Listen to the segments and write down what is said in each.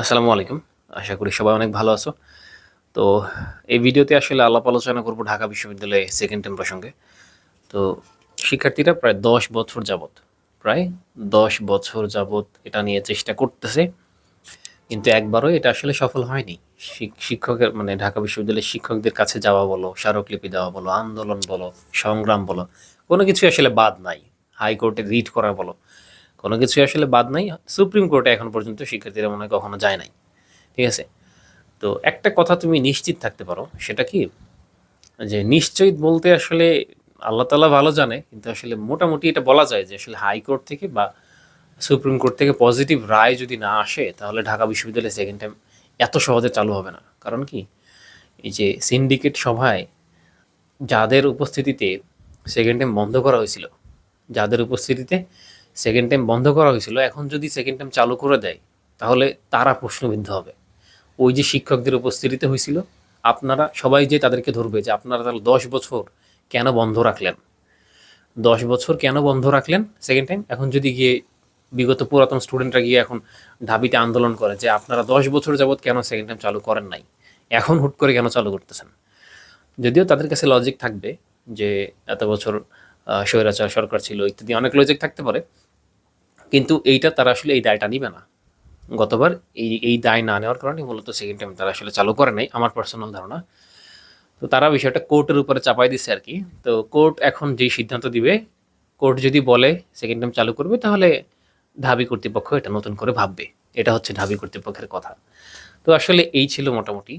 আসসালামু আলাইকুম। আশা করি সবাই অনেক ভালো আছো। তো এই ভিডিওতে আসলে আলাপ আলোচনা করব ঢাকা বিশ্ববিদ্যালয়ে সেকেন্ড টাইম প্রসঙ্গে। তো শিক্ষার্থীরা প্রায় দশ বছর যাবত প্রায় দশ বছর যাবত এটা নিয়ে চেষ্টা করতেছে। কিন্তু একবারও এটা আসলে সফল হয়নি। শিক্ষকের মানে ঢাকা বিশ্ববিদ্যালয়ের শিক্ষকদের কাছে যাওয়া বলো, স্মারকলিপি দেওয়া বলো, আন্দোলন বলো, সংগ্রাম বলো, কোনো কিছু আসলে বাদ নাই। হাইকোর্টে রিট করা বলো। কোনো কিছু আসলে বাদ নাই। সুপ্রিম কোর্টে এখন পর্যন্ত শিক্ষার্থীরা মনে হয় কখনো যায় নাই। ঠিক আছে? তো একটা কথা তুমি নিশ্চিত থাকতে পারো, সেটা কি? যে নিশ্চয়ই বলতে আসলে আল্লাহ তালা ভালো জানে, কিন্তু আসলে মোটামুটি এটা বলা যায় যে আসলে হাইকোর্ট থেকে বা সুপ্রিম কোর্ট থেকে পজিটিভ রায় যদি না আসে, তাহলে ঢাকা বিশ্ববিদ্যালয়ে সেকেন্ড টাইম এত সহজে চালু হবে না। কারণ কি? এই যে সিন্ডিকেট সভায় যাদের উপস্থিতিতে সেকেন্ড টাইম বন্ধ করা হয়েছিল, যাদের উপস্থিতিতে সেকেন্ড টাইম বন্ধ করা হয়েছিল, এখন যদি সেকেন্ড টাইম চালু করে দেয়, তাহলে তারা প্রশ্নবিদ্ধ হবে। ওই যে শিক্ষকদের উপস্থিতিতে হয়েছিল, আপনারা সবাই যে তাদেরকে ধরবে যে আপনারা তাহলে দশ বছর কেন বন্ধ রাখলেন? দশ বছর কেন বন্ধ রাখলেন সেকেন্ড টাইম এখন যদি গিয়ে বিগত পুরাতন স্টুডেন্টরা গিয়ে এখন ঢাবিতে আন্দোলন করে যে আপনারা দশ বছর যাবৎ কেন সেকেন্ড টাইম চালু করেন নাই? এখন হুট করে কেন চালু করতেছেন? যদিও তাদের কাছে লজিক থাকবে যে এত বছর স্বৈরাচার সরকার ছিল, ইত্যাদি, অনেক লজিক থাকতে পারে। কিন্তু এইটা তারা আসলে এই দায়টা নিবে না। গতবার এই এই দায় না নেওয়ার কারণে মূলত সেকেন্ড টাইম তারা আসলে চালু করে নাই, আমার পার্সোনাল ধারণা। তো তারা বিষয়টা কোর্টের উপরে চাপাই দিচ্ছে আর কি। তো কোর্ট এখন যেই সিদ্ধান্ত দিবে, কোর্ট যদি বলে সেকেন্ড টাইম চালু করবে, তাহলে ঢাবি কর্তৃপক্ষ এটা নতুন করে ভাববে। এটা হচ্ছে ঢাবি কর্তৃপক্ষের কথা। তো আসলে এই ছিল মোটামুটি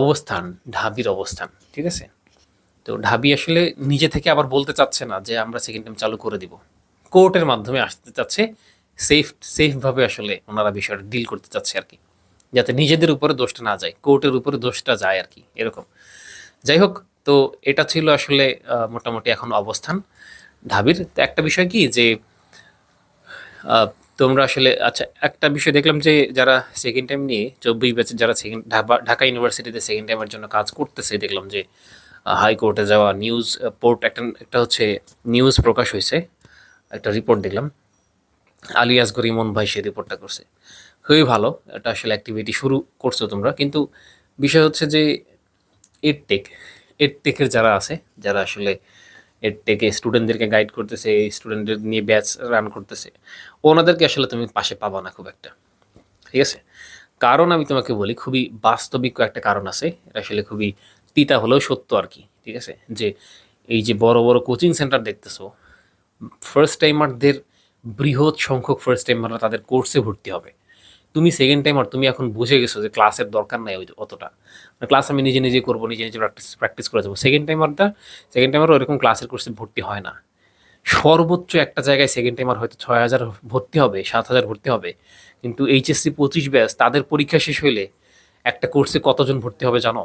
অবস্থান, ঢাবির অবস্থান, ঠিক আছে? তো ঢাবি আসলে নিজে থেকে আবার বলতে চাচ্ছে না যে আমরা সেকেন্ড টাইম চালু করে দিব। কোর্টের মাধ্যমে আসতে চাচ্ছে সেফ সেফভাবে আসলে ওনারা বিষয়টা ডিল করতে চাচ্ছে আর কি। যাতে নিজেদের উপরে দোষটা না যায়, কোর্টের উপরে দোষটা যায় আর কি, এরকম। যাই হোক, তো এটা ছিল আসলে মোটামুটি এখন অবস্থান ঢাবির। তো একটা বিষয় কি যে তোমরা আসলে আচ্ছা একটা বিষয় দেখলাম যে যারা সেকেন্ড টাইম নিয়ে চব্বিশ ব্যাচের যারা সেকেন্ড ঢাকা ইউনিভার্সিটিতে সেকেন্ড টাইমের জন্য কাজ করতেছে, দেখলাম যে হাইকোর্টে যাওয়া নিউজ পোর্ট একটা একটা হচ্ছে নিউজ প্রকাশ হয়েছে, একটা রিপোর্ট দেখলাম। আলী আসগর ইমন ভাই সে রিপোর্টটা করছে। খুবই ভালো, এটা আসলে অ্যাক্টিভিটি শুরু করছ তোমরা। কিন্তু বিষয় হচ্ছে যে এডটেক এডটেকের যারা আছে, যারা আসলে এডটেকে স্টুডেন্টদেরকে গাইড করতেছে স্টুডেন্টদের নিয়ে ব্যাচ রান করতেছে, ওনাদেরকে আসলে তুমি পাশে পাবা না খুব একটা। ঠিক আছে? কারণ আমি তোমাকে বলি, খুবই বাস্তবিক একটা কারণ আছে, এটা আসলে খুবই তিতা হলেও সত্য আর কি, ঠিক আছে? যে এই যে বড় বড় কোচিং সেন্টার দেখতেছো ফার্স্ট টাইমারদের বৃহৎ সংখ্যক ফার্স্ট টাইমাররা তাদের কোর্সে ভর্তি হবে। তুমি সেকেন্ড টাইমার তুমি এখন বুঝে গেছো যে ক্লাসের দরকার নাই ওই অতটা। ক্লাস আমি নিজে নিজে করব, নিজে নিজে প্র্যাকটিস প্র্যাকটিস করে যাব। সেকেন্ড টাইমারটা সেকেন্ড টাইমার ওরকম ক্লাসের কোর্সে ভর্তি হয় না। সর্বোচ্চ একটা জায়গায় সেকেন্ড টাইমার হয়তো ছয় হাজার ভর্তি হবে, সাত হাজার ভর্তি হবে। কিন্তু এইচএসসি পঁচিশ ব্যাচ তাদের পরীক্ষা শেষ হইলে একটা কোর্সে কতজন ভর্তি হবে জানো?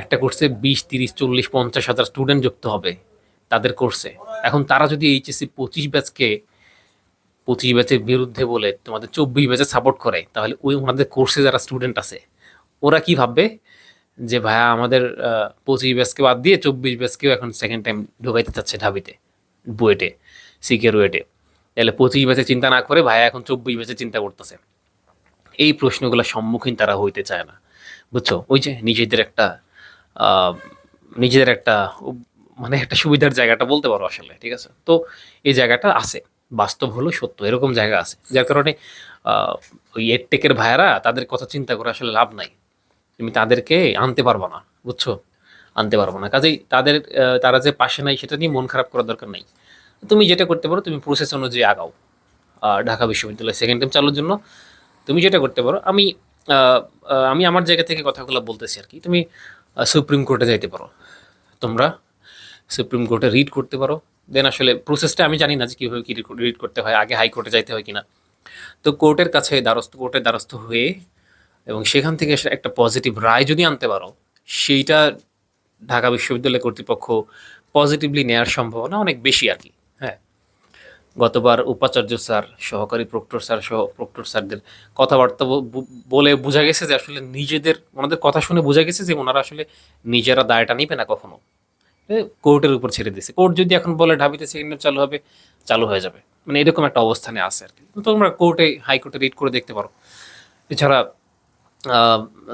একটা কোর্সে বিশ, তিরিশ, চল্লিশ, পঞ্চাশ হাজার স্টুডেন্ট যুক্ত হবে তাদের কোর্সে এখন তারা যদি এইচএসসি পঁচিশ ব্যাচকে পঁচিশ ব্যাচের বিরুদ্ধে বলে তোমাদের চব্বিশ ব্যাচে সাপোর্ট করে, তাহলে ওই ওনাদের কোর্সে যারা স্টুডেন্ট আছে, ওরা কি ভাববে? যে ভাইয়া আমাদের পঁচিশ ব্যাচকে বাদ দিয়ে চব্বিশ ব্যাচকেও এখন সেকেন্ড টাইম ঢোকাইতে চাচ্ছে ঢাবিতে, বুয়েটে, সিকে, রুয়েটে। তাহলে পঁচিশ ব্যাচে চিন্তা না করে ভাইয়া এখন চব্বিশ ব্যাচে চিন্তা করতেছে। এই প্রশ্নগুলোর সম্মুখীন তারা হইতে চায় না, বুঝছ? ওই যে নিজেদের একটা নিজেদের একটা মানে একটা সুবিধার জায়গাটা বলতে পারো আসলে, ঠিক আছে? তো এই জায়গাটা আছে, বাস্তব হলো সত্য, এরকম জায়গা আছে। যার কারণে ওই এডটেকের ভাইয়ারা তাদের কথা চিন্তা করে আসলে লাভ নাই। তুমি তাদেরকে আনতে পারব না, বুঝছ? আনতে পারব না। কাজেই তাদের তারা যে পাশে নাই সেটা নিয়ে মন খারাপ করার দরকার নেই। তুমি যেটা করতে পারো, তুমি প্রসেস অনুযায়ী আগাও। ঢাকা বিশ্ববিদ্যালয় সেকেন্ড টাইম চালুর জন্য তুমি যেটা করতে পারো, আমি আমি আমার জায়গা থেকে কথাগুলো বলতেছি আর কি। তুমি সুপ্রিম কোর্টে যাইতে পারো। তোমরা সুপ্রিম কোর্টে রিড করতে পারো। দেন আসলে প্রসেসটা আমি জানি না যে কীভাবে কী রিড করতে হয়, আগে হাইকোর্টে যাইতে হয় কিনা। তো কোর্টের কাছে দ্বারস্থ কোর্টের দ্বারস্থ হয়ে এবং সেখান থেকে একটা পজিটিভ রায় যদি আনতে পারো, সেইটা ঢাকা বিশ্ববিদ্যালয় কর্তৃপক্ষ পজিটিভলি নেওয়ার সম্ভাবনা অনেক বেশি আর কি। গতবার উপাচার্য স্যার, সহকারী প্রক্টর স্যার সহ প্রক্টর স্যারদের কথাবার্তা বলে বোঝা গেছে যে আসলে নিজেদের, ওনাদের কথা শুনে বোঝা গেছে যে ওনারা আসলে নিজেরা দায়টা নিবে না কখনো। কোর্টের উপর ছেড়ে দিয়েছে। কোর্ট যদি এখন বলে ঢাবিতে সেকেন্ড চালু হবে, চালু হয়ে যাবে। মানে এরকম একটা অবস্থানে আছে আর কি। তোমরা কোর্টে, হাইকোর্টে রিড করে দেখতে পারো। এছাড়া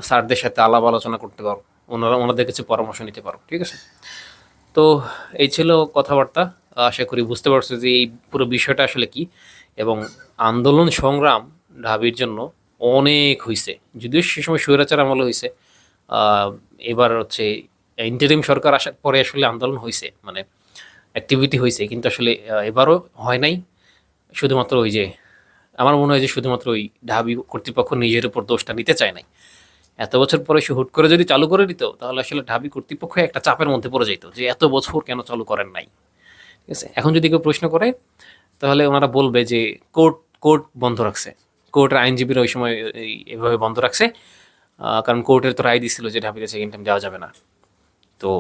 স্যারদের সাথে আলাপ আলোচনা করতে পারো। ওনারা, ওনাদের কিছু পরামর্শ নিতে পারো। ঠিক আছে? তো এই ছিল কথাবার্তা। আশা করি বুঝতে পারছ যে এই পুরো বিষয়টা আসলে কি। এবং আন্দোলন সংগ্রাম ঢাবির জন্য অনেক হয়েছে যদিও সে সময় স্বৈরাচার আমল হয়েছে এবার হচ্ছে ইন্টারিম সরকার আসার পরে আসলে আন্দোলন হয়েছে মানে অ্যাক্টিভিটি হয়েছে কিন্তু আসলে এবারও হয় নাই। শুধুমাত্র ওই যে, আমার মনে হয় যে শুধুমাত্র ওই ঢাবি কর্তৃপক্ষ নিজের উপর দোষটা নিতে চায় নাই। এত বছর পরে সে হুট করে যদি চালু করে দিত, তাহলে আসলে ঢাবি কর্তৃপক্ষ একটা চাপের মধ্যে পড়ে যেত যে এত বছর কেন চালু করেন নাই। ঠিক আছে? এখন যদি কেউ প্রশ্ন করে, তাহলে ওনারা বলবে যে কোর্ট কোর্ট বন্ধ রাখছে। কোর্টের আইনজীবীরা ওই সময় এভাবে বন্ধ রাখছে। কারণ কোর্টের তো রায় দিছিল যে ঢাবিতে সেকেন্ড টাইম যাওয়া যাবে না। তো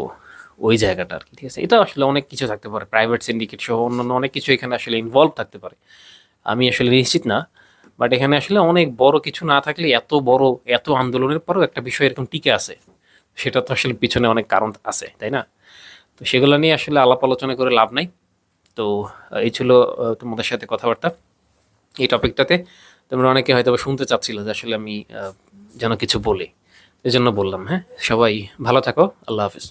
ওই জায়গাটা আর কি, ঠিক আছে? এটা আসলে অনেক কিছু থাকতে পারে। প্রাইভেট সিন্ডিকেট সহ অন্যান্য অনেক কিছু এখানে আসলে ইনভলভ থাকতে পারে। আমি আসলে নিশ্চিত না বাট এখানে আসলে অনেক বড় কিছু না থাকলে এত বড়, এত আন্দোলনের পরেও একটা বিষয় এরকম টিকে আছে। সেটা তো আসলে পিছনে অনেক কারণ আছে, তাই না? তো সেগুলো নিয়ে আসলে আলাপ আলোচনা করে লাভ নাই। তো এই ছিল তোমাদের সাথে কথাবার্তা এই টপিকটাতে। তোমরা অনেকে হয়তো শুনতে চাচ্ছিল যে আসলে আমি যেন কিছু বলি। এই জন্য বললাম হ্যাঁ? সবাই ভালো থাকো, আল্লাহ হাফিজ।